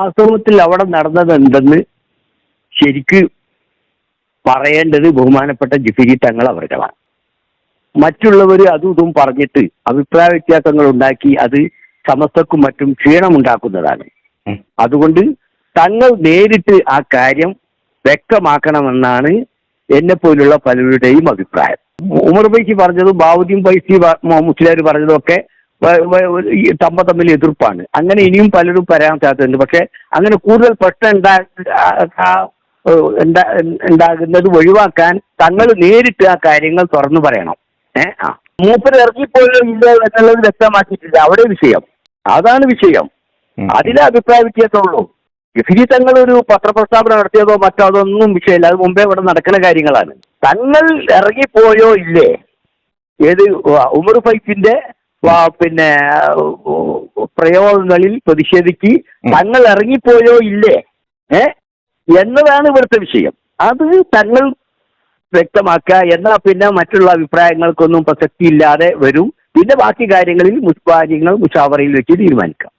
വാസ്തവത്തിൽ അവിടെ നടന്നത് എന്തെന്ന് ശരിക്ക് പറയേണ്ടത് ബഹുമാനപ്പെട്ട ജിഫിരി തങ്ങൾ അവരുടെതാണ് മറ്റുള്ളവർ അതും ഇതും പറഞ്ഞിട്ട് അഭിപ്രായ വ്യത്യാസങ്ങൾ ഉണ്ടാക്കി അത് സമസ്തക്കും മറ്റും ക്ഷീണമുണ്ടാക്കുന്നതാണ്. അതുകൊണ്ട് തങ്ങൾ നേരിട്ട് ആ കാര്യം വ്യക്തമാക്കണമെന്നാണ് എന്നെ പോലുള്ള പലരുടെയും അഭിപ്രായം ഉമർ ബൈസി പറഞ്ഞതും ബാവുദ്ദീൻ ബൈസി മുസ്ലിയാർ പറഞ്ഞതും ഒക്കെ ഈ തമ്മ തമ്മിൽ എതിർപ്പാണ്. അങ്ങനെ ഇനിയും പലരും പറയാൻ സാധ്യതയുണ്ട്. പക്ഷെ അങ്ങനെ കൂടുതൽ പ്രശ്നം ഉണ്ടാ ഉണ്ടാകുന്നത് ഒഴിവാക്കാൻ തങ്ങൾ നേരിട്ട് ആ കാര്യങ്ങൾ തുറന്നു പറയണം. ഏഹ് ആ. മൂപ്പര് ഇറങ്ങിപ്പോയോ ഇല്ല എന്നുള്ളത് വ്യക്തമാക്കിയിട്ടില്ല. അവിടെ വിഷയം. അതാണ് വിഷയം. അതിലെ അഭിപ്രായ വ്യത്യാസമുള്ളൂ. ഗഫിരി തങ്ങൾ ഒരു പത്രപ്രസ്താവന നടത്തിയതോ മറ്റോ അതൊന്നും വിഷയമില്ല. അത് മുമ്പേ ഇവിടെ നടക്കുന്ന കാര്യങ്ങളാണ്. തങ്ങൾ ഇറങ്ങിപ്പോയോ ഇല്ലേ? ഏത് ഉമർ ഫൈസിന്റെ വാ- പിന്നെ പ്രയോഗങ്ങളിൽ പ്രതിഷേധിക്ക് തങ്ങൾ ഇറങ്ങിപ്പോയോ ഇല്ലേ? ഏ? എന്നതാണ് ഇവിടുത്തെ വിഷയം. അത് തങ്ങൾ വ്യക്തമാക്കുക. എന്നാൽ പിന്നെ മറ്റുള്ള അഭിപ്രായങ്ങൾക്കൊന്നും പ്രസക്തി ഇല്ലാതെ വരും. പിന്നെ ബാക്കി കാര്യങ്ങളിൽ മുഷ്കാര്യങ്ങൾ മുഷാവറയിൽ വെച്ച് തീരുമാനിക്കാം.